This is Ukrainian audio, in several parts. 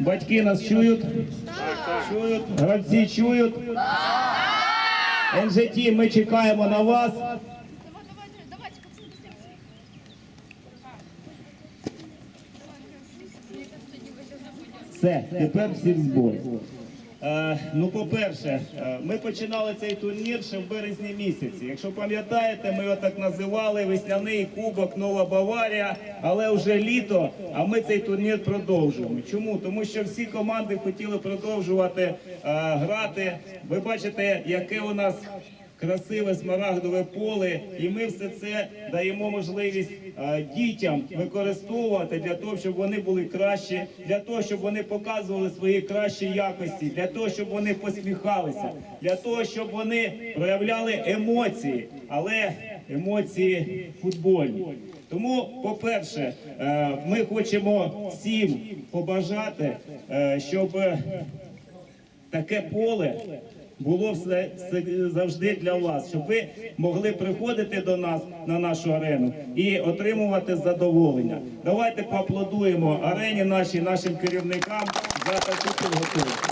Батьки нас чують? Чують? Гравці чують? НЖТ, ми чекаємо на вас. Все, тепер всі в зборі. Е, ну, по-перше, е, ми починали цей турнір ще в березні місяці. Якщо пам'ятаєте, ми його так називали весняний кубок Нова Баварія, але вже літо, а ми цей турнір продовжуємо. Чому? Тому що всі команди хотіли продовжувати е, грати. Ви бачите, яке у нас красиве смарагдове поле, і ми все це даємо можливість е, дітям використовувати для того, щоб вони були кращі, для того, щоб вони показували свої кращі якості, для того, щоб вони посміхалися, для того, щоб вони проявляли емоції, але емоції футбольні. Тому, по-перше, е, ми хочемо всім побажати, е, щоб таке поле було все, завжди для вас, щоб ви могли приходити до нас на нашу арену і отримувати задоволення. Давайте поаплодуємо арені нашій, нашим керівникам за таку підготовку.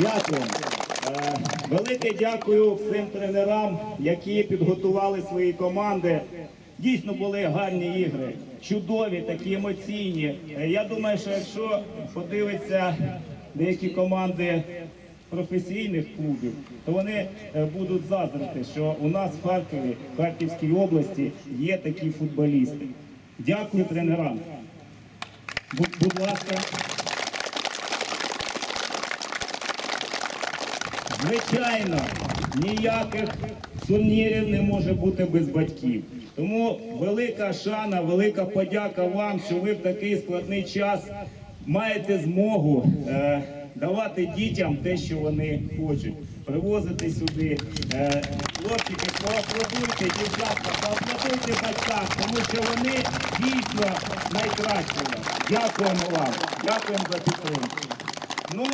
Дякую. Е, Велике дякую всім тренерам, які підготували свої команди. Дійсно були гарні ігри, чудові, такі емоційні. Е, Я думаю, що якщо подивиться деякі команди професійних клубів, то вони е, будуть заздрити, що у нас в Харкові, в Харківській області є такі футболісти. Дякую тренерам. Будь, ласка. Звичайно, ніяких турнірів не може бути без батьків. Тому велика шана, велика подяка вам, що ви в такий складний час маєте змогу е, давати дітям те, що вони хочуть. Привозити сюди. Е, хлопчики, поаплодуйте, дівчатка, поаплодуйте батькам, тому що вони дійсно найкращі. Дякуємо вам, дякуємо за підтримку. Ну,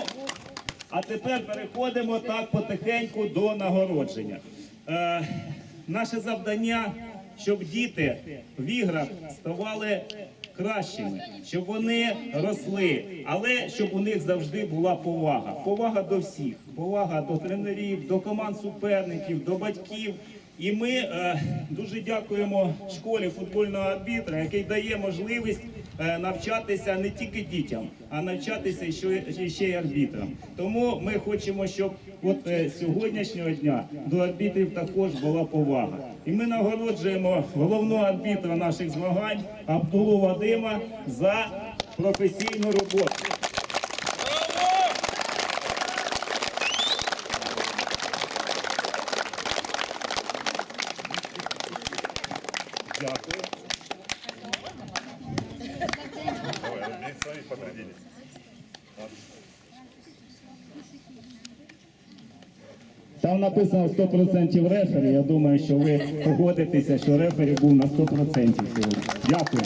а тепер переходимо так потихеньку до нагородження. Е, наше завдання, щоб діти в іграх ставали кращими, щоб вони росли, але щоб у них завжди була повага. Повага до всіх, повага до тренерів, до команд суперників, до батьків. І ми е, дуже дякуємо школі футбольного арбітра, який дає можливість навчатися не тільки дітям, а навчатися ще, ще й арбітрам. Тому ми хочемо, щоб от е, сьогоднішнього дня до арбітрів також була повага. І ми нагороджуємо головного арбітра наших змагань Абдулу Вадима за професійну роботу. Там написано 100% рефері. Я думаю, що ви погодитеся, що рефері був на 100% сьогодні. Дякую.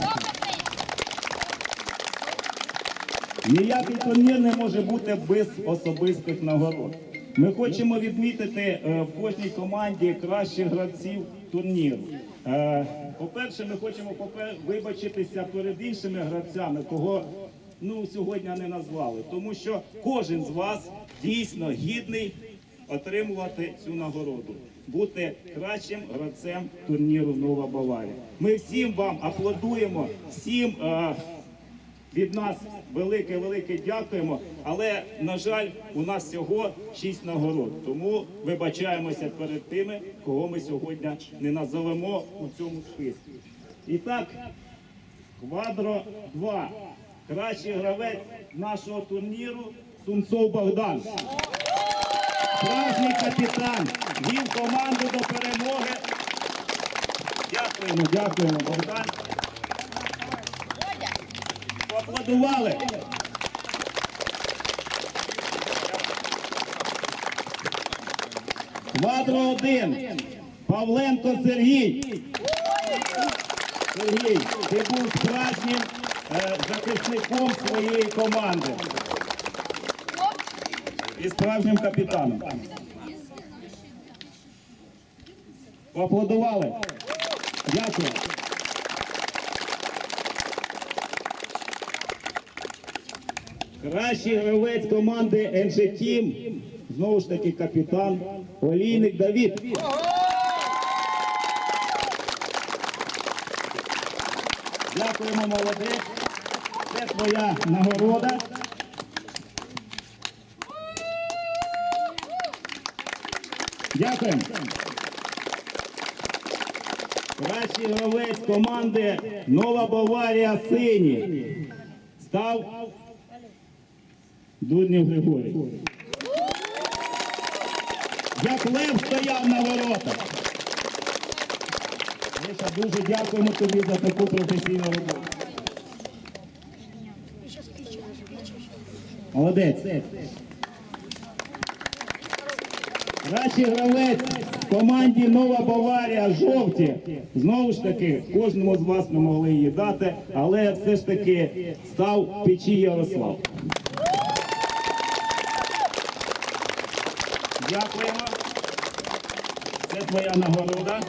Ніякий турнір не може бути без особистих нагород. Ми хочемо відмітити е, в кожній команді кращих гравців турніру. Е, По-перше, ми хочемо вибачитися перед іншими гравцями, кого ну, сьогодні не назвали, тому що кожен з вас дійсно гідний отримувати цю нагороду, бути кращим гравцем турніру Нова Баварія. Ми всім вам аплодуємо, всім. е, від нас велике, велике дякуємо. Але на жаль, у нас всього шість нагород. Тому вибачаємося перед тими, кого ми сьогодні не назовемо у цьому списку. І так, квадро 2. Кращий гравець нашого турніру Сумцов Богдан. Справжній капітан. Вів команду до перемоги. Дякуємо, дякуємо, Богдан. Поаплодували. Квадро один. Павленко Сергій. Сергій, ти був справжнім е, захисником своєї команди. І справжнім капітаном. Поаплодували. Дякую. Кращий гравець команди НЖ Тім, знову ж таки капітан Олійник Давід. Дякуємо, молодець. Це твоя нагорода. Дякуємо. Кращий гравець команди Нова Баварія Сині став Дуднів Григорій. Як лев стояв на воротах. Миша, дуже дякуємо тобі за таку професійну роботу. Молодець. Кращий гравець в команді Нова Баварія жовті. Знову ж таки, кожному з вас ми могли її дати, але все ж таки став печі Ярослав. Дякуємо. Це твоя нагорода.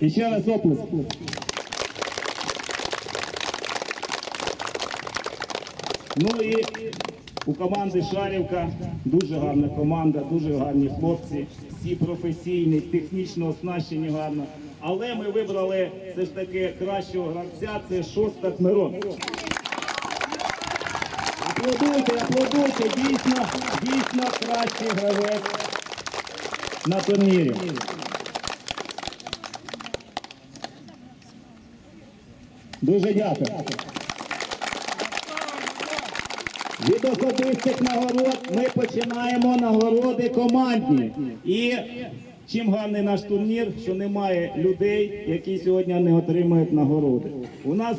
І ще раз оплеск. Ну і у команди Шарівка дуже гарна команда, дуже гарні хлопці, всі професійні, технічно оснащені гарно. Але ми вибрали все ж таки кращого гравця, це шостак Мирон. Аплодуйте, аплодуйте, дійсно, дійсно кращий гравець на турнірі. Дуже дякую. Від особистих нагород ми починаємо нагороди командні. І чим гарний наш турнір, що немає людей, які сьогодні не отримують нагороди. У нас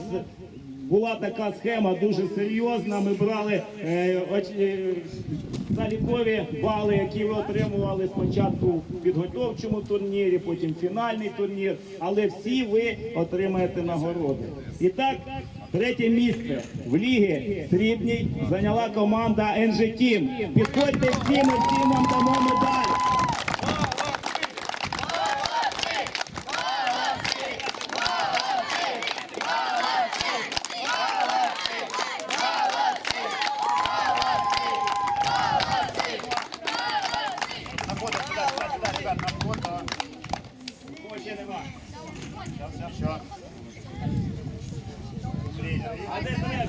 була така схема дуже серйозна. Ми брали е, е, залікові бали, які ви отримували спочатку в підготовчому турнірі, потім фінальний турнір. Але всі ви отримаєте нагороди. І так, третє місце в лігі срібній зайняла команда НЖ Тім. Підходьте всі, ми всім вам дамо медаль. На фото, сюда, сюда, сюда, ребят, на фото. Кого ще нема? Сейчас, сейчас, все. Тренер. А де тренер?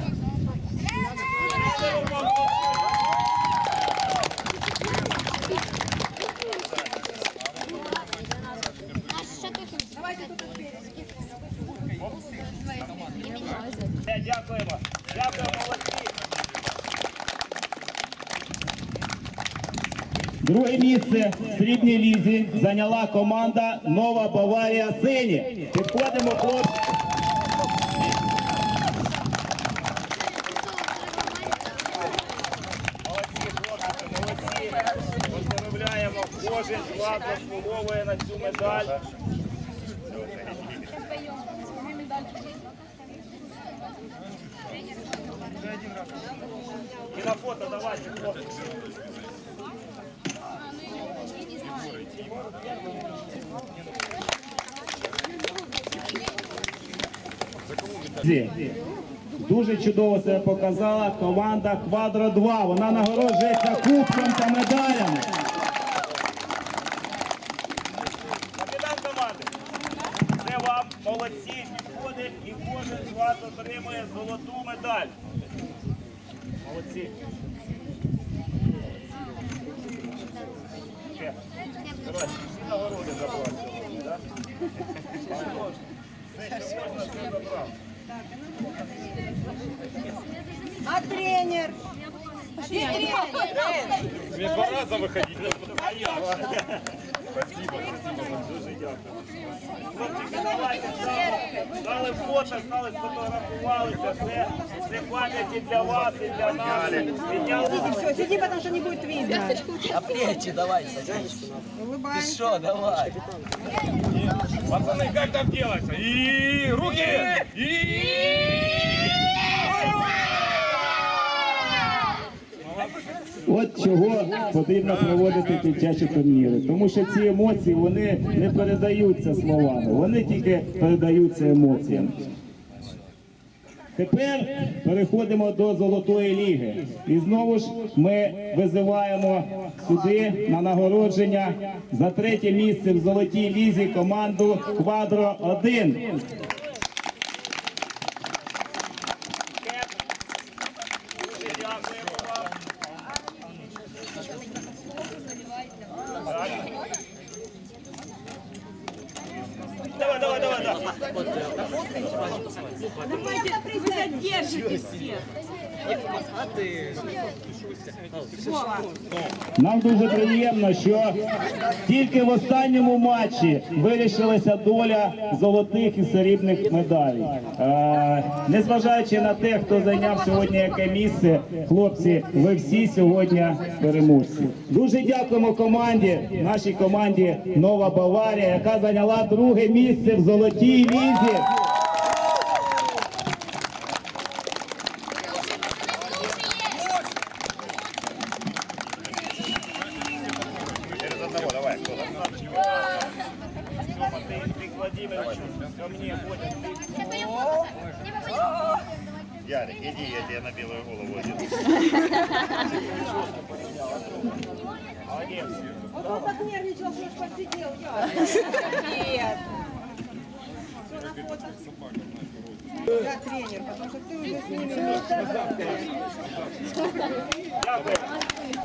Все, Дякуємо. Дякуємо, молодці. Друге місце в срібній лізі зайняла команда Нова Баварія Сині. Підходимо, хлопці. Поздравляємо. Кожен з вас заслуговує на цю медаль. І на фото давайте, хлопці. Дуже чудово себе показала команда Квадро 2. Вона нагороджується кубком та медалями. Капітан команди, це вам молодці підходить і кожен з вас отримує золоту медаль. Молодці. Ще. Коротше, всі нагороди забрали сьогодні, так? Все, що можна, все забрав. А тренер? Где тренер? Мне два раза выходить. А я ж. Дуже дякую. Хлопчики, давайте стали, стали фото, стали сфотографувалися. Це, це пам'яті для вас і для нас. Підняли. Все, сиди, потому что не будет видно. А плечи давай, садись. Ты Улыбайся. что, давай. Пацаны, как там делается? И руки! И... От чого потрібно проводити дитячі турніри. Тому що ці емоції вони не передаються словами, вони тільки передаються емоціями. Тепер переходимо до Золотої ліги. І знову ж ми визиваємо сюди на нагородження за третє місце в Золотій лізі команду Квадро 1. Давайте вы задержите всех. Нам дуже приємно, що тільки в останньому матчі вирішилася доля золотих і срібних медалей. Е, незважаючи на те, хто зайняв сьогодні яке місце, хлопці, ви всі сьогодні переможці. Дуже дякуємо команді, нашій команді Нова Баварія, яка зайняла друге місце в золотій там? Ярик, иди, я тебе на белую голову одену. Вот он так нервничал, что аж посидел. Я. Нет. Я тренер, потому что ты уже с ними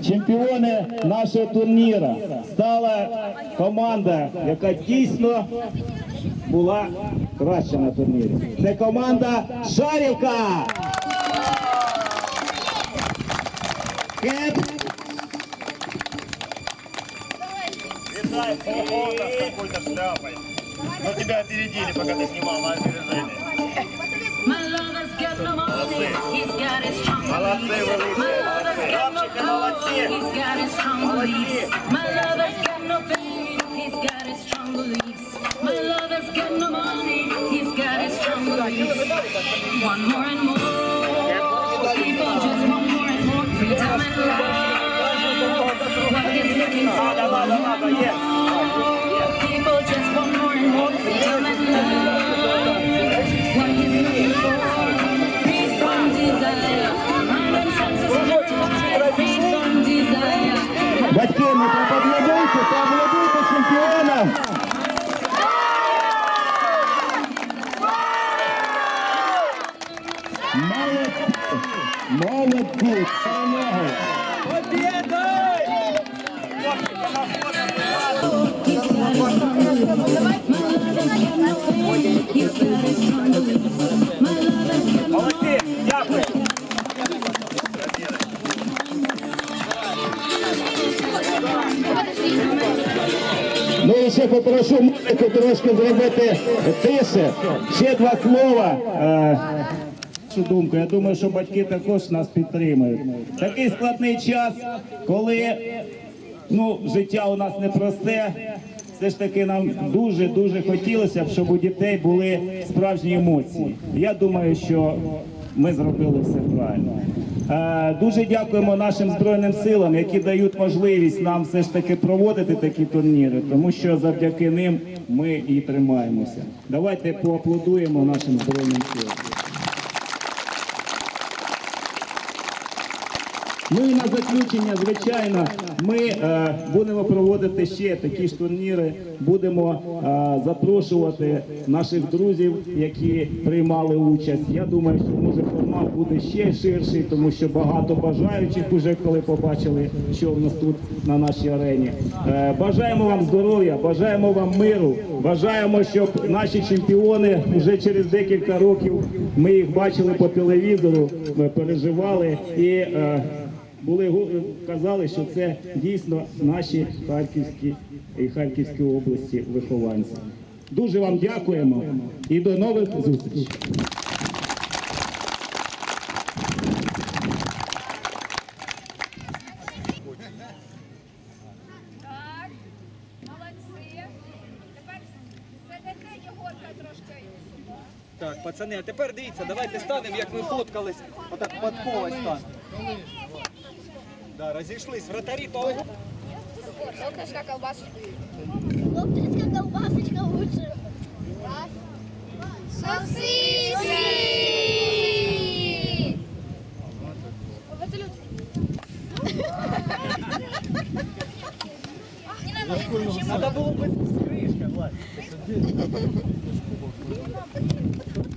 Чемпіони нашого турніру стала команда, яка дійсно була краща на турнірі. Це команда Шарівка. Кеп. Виталь, фото с какой-то шляпой. Но тебя опередили, пока ты снимал на опережение. My lover's got no money, he's got his strong Молодцы, beliefs. вы My лучшие, lover's got no молодцы. gold, he's got his strong beliefs. My lover's got no fame, he's got his strong beliefs. My lover's got no money, he's got his strong beliefs. One more and more, people just want more and more freedom and love. What he's looking for, one more and more. Батьки, не поаплодуйте, поаплодуйте чемпіонам. Молодці, молодці, перемоги. Молодці, дякую. Ну і ще попрошу Моніку трошки зробити тише. Ще два слова. Е, думку, я думаю, що батьки також нас підтримують. Такий складний час, коли ну, життя у нас непросте. Все ж таки нам дуже дуже хотілося б, щоб у дітей були справжні емоції. Я думаю, що ми зробили все правильно. Е, Дуже дякуємо нашим збройним силам, які дають можливість нам все ж таки проводити такі турніри, тому що завдяки ним ми і тримаємося. Давайте поаплодуємо нашим збройним силам. Ну і на заключення, звичайно, ми е, будемо проводити ще такі ж турніри. Будемо е, запрошувати наших друзів, які приймали участь. Я думаю, що може формат буде ще ширший, тому що багато бажаючих уже коли побачили, що в нас тут на нашій арені. Е, бажаємо вам здоров'я, бажаємо вам миру, бажаємо, щоб наші чемпіони вже через декілька років ми їх бачили по телевізору, переживали і. Е, були го- казали, що це дійсно наші харківські і Харківської області вихованці. Дуже вам дякуємо і до нових зустрічей. Так, молодці. Тепер сидите, Єгорка, трошки. Так, пацани, а тепер дивіться, давайте станемо, як ми фоткались. Отак подковий стан. Да, разошлись. Вратари тоже. Локтевская колбасочка. Локтевская колбасочка лучше. Сосиски! Надо было бы с крышкой, Влад.